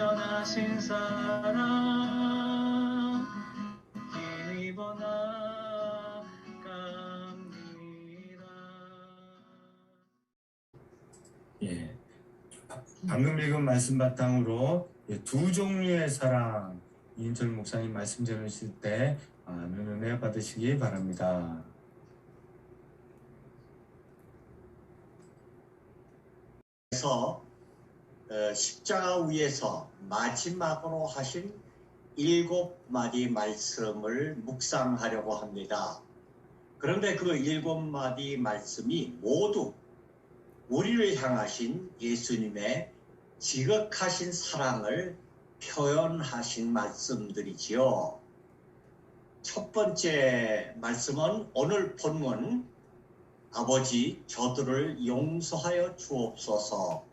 온전하신 사랑 힘입어 나갑니다 예. 바- 방금 읽은 말씀 바탕으로 예, 두 종류의 사랑 이인철 목사님 말씀 전하실 때 많은 은혜 받으시기 바랍니다. 그래서 어, 십자가 위에서 마지막으로 하신 일곱 마디 말씀을 묵상하려고 합니다. 그런데 그 일곱 마디 말씀이 모두 우리를 향하신 예수님의 지극하신 사랑을 표현하신 말씀들이지요. 첫 번째 말씀은 오늘 본문 아버지 저들을 용서하여 주옵소서.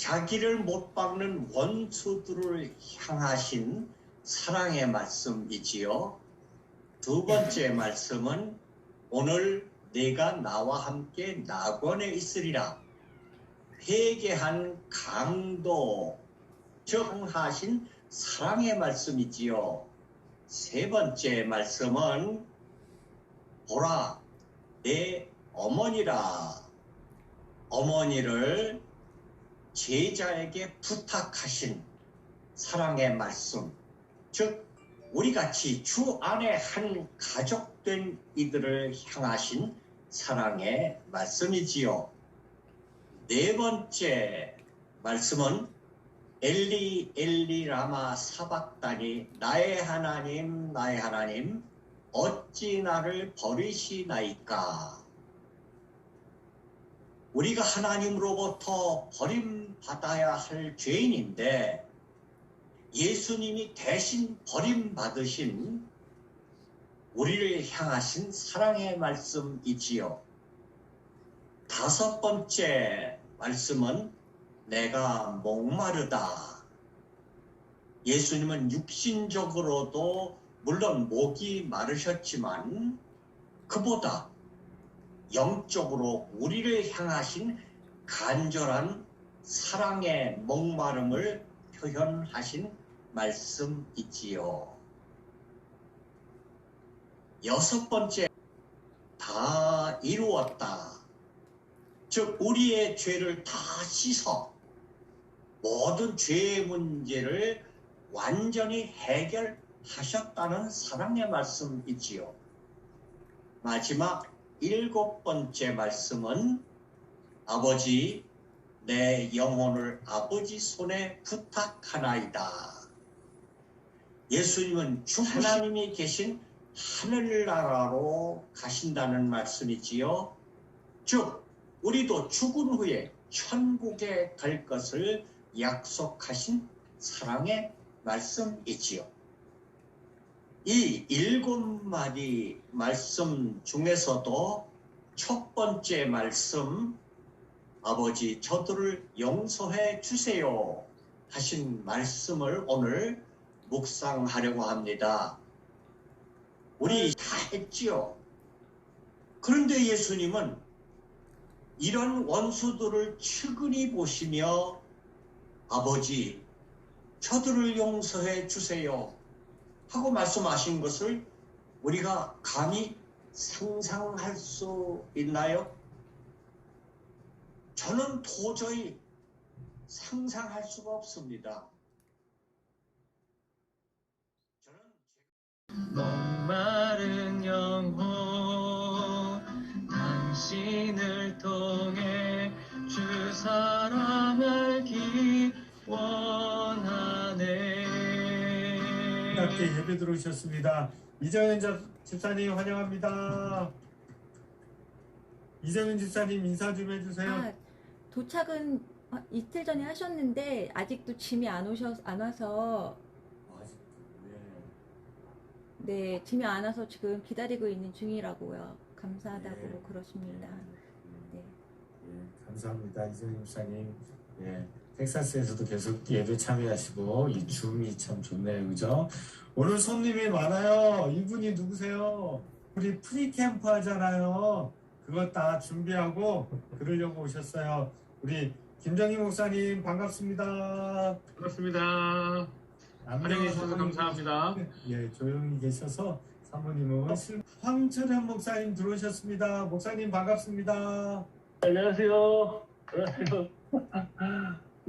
자기를 못 박는 원수들을 향하신 사랑의 말씀이지요. 두 번째 말씀은 오늘 내가 나와 함께 낙원에 있으리라. 회개한 강도 정하신 사랑의 말씀이지요. 세 번째 말씀은 보라 내 어머니라 어머니를 제자에게 부탁하신 사랑의 말씀 즉 우리 같이 주 안에 한 가족된 이들을 향하신 사랑의 말씀이지요. 네 번째 말씀은 엘리 엘리 라마 사박다니 나의 하나님 나의 하나님 어찌 나를 버리시나이까? 우리가 하나님으로부터 버림받아야 할 죄인인데 예수님이 대신 버림받으신 우리를 향하신 사랑의 말씀이지요. 다섯 번째 말씀은 내가 목마르다. 예수님은 육신적으로도 물론 목이 마르셨지만 그보다 영적으로 우리를 향하신 간절한 사랑의 목마름을 표현하신 말씀이지요. 여섯 번째, 다 이루었다. 즉, 우리의 죄를 다 씻어 모든 죄의 문제를 완전히 해결하셨다는 사랑의 말씀이지요. 마지막 일곱 번째 말씀은 아버지 내 영혼을 아버지 손에 부탁하나이다. 예수님은 주 하나님이 계신 하늘나라로 가신다는 말씀이지요. 즉 우리도 죽은 후에 천국에 갈 것을 약속하신 사랑의 말씀이지요. 이 일곱 마디 말씀 중에서도 첫 번째 말씀 아버지 저들을 용서해 주세요 하신 말씀을 오늘 묵상하려고 합니다. 우리 다 했지요. 그런데 예수님은 이런 원수들을 측은히 보시며 아버지 저들을 용서해 주세요 하고 말씀하신 것을 우리가 감히 상상할 수 있나요? 저는 도저히 상상할 수가 없습니다. 저는 목마른 영혼 당신을 통해 주 사랑 알기 원 함께 예배 들어오셨습니다. 이정현 자- 집사님 환영합니다. 이정현 집사님 인사 좀 해주세요. 아, 도착은 어, 이틀 전에 하셨는데 아직도 짐이 안 오셔 안 와서 네. 네 짐이 안 와서 지금 기다리고 있는 중이라고요. 감사하다고 네. 그러십니다. 네. 예, 감사합니다. 이정현 집사님. 예, 텍사스에서도 계속 예배 참여하시고 이 줌이 참 좋네요. 그죠? 오늘 손님이 많아요. 이분이 누구세요? 우리 프리캠프 하잖아요. 그거 다 준비하고 그러려고 오셨어요. 우리 김정희 목사님 반갑습니다. 반갑습니다. 환영해 주셔서 감사합니다. 예, 조용히 계셔서 사모님은 실... 황철현 목사님 들어오셨습니다. 목사님 반갑습니다. 안녕하세요. 안녕하세요.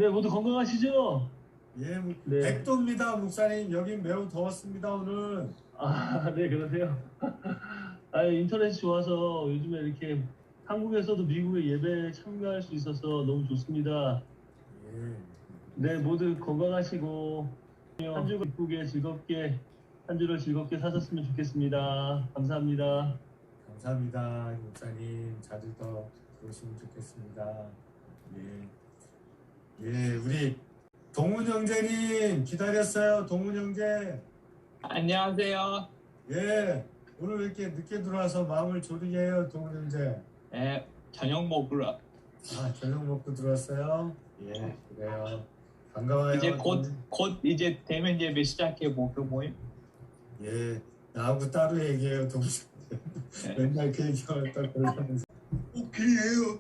네, 모두 건강하시죠? 예, 뭐, 네. 백도입니다, 목사님. 여긴 매우 더웠습니다, 오늘. 아, 네, 그러세요. 아, 인터넷이 좋아서 요즘에 이렇게 한국에서도 미국의 예배에 참가할 수 있어서 너무 좋습니다. 예. 네, 모두 건강하시고 한주 기쁘게 즐겁게 한 주를 즐겁게 사셨으면 좋겠습니다. 감사합니다. 감사합니다, 목사님. 자주 더 들어오시면 좋겠습니다. 예. 예, 우리 동훈 형제님 기다렸어요, 동훈 형제. 안녕하세요. 예, 오늘 왜 이렇게 늦게 들어와서 마음을 졸이게 해요, 동훈 형제. 네, 저녁 먹으러 아, 저녁 먹고 들어왔어요? 예, 그래요. 반가워요. 이제 곧. 곧 이제 대면 예배 시작해 목요 모임. 예, 나하고 따로 얘기해요, 동훈 형제. 네. 맨날 그 얘기만 딱 그러면서. 오케이요.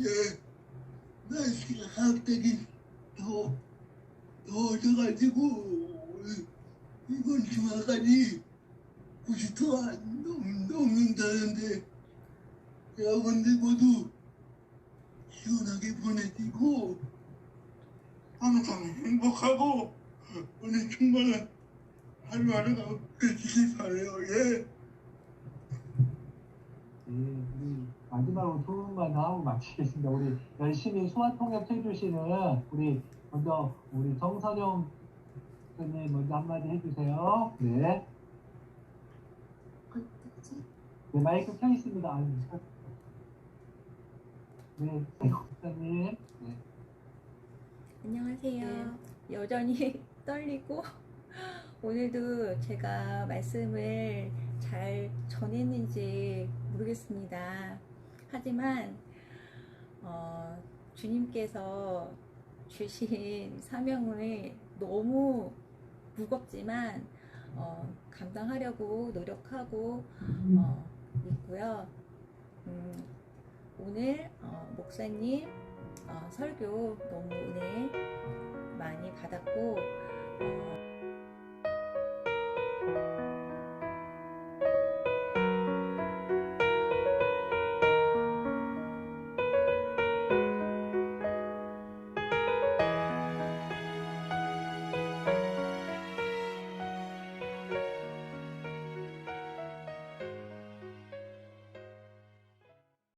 예, 날씨가 갑자기 더 더워져가지고 이번 주말까지 90도 안 넘, 넘는다는데 여러분들 모두 시원하게 보내시고 항상 행복하고 오늘 충만한 하루하루가 되시길 바래요. 예. 예, 우리 마지막으로 두 분만 더 하고 마치겠습니다. 우리 열심히 소아통역 해주시는 우리 먼저 우리 정선영 선생님 먼저 한마디 해주세요. 네. 네 마이크 켜 있습니다. 아유, 네, 선생님. 네. 안녕하세요. 여전히 떨리고 오늘도 제가 말씀을 잘 전했는지 모르겠습니다. 하지만 어, 주님께서 주신 사명을 너무 무겁지만 어, 감당하려고 노력하고 어, 있고요. 음, 오늘 어, 목사님 어, 설교 너무 은혜 많이 받았고 어,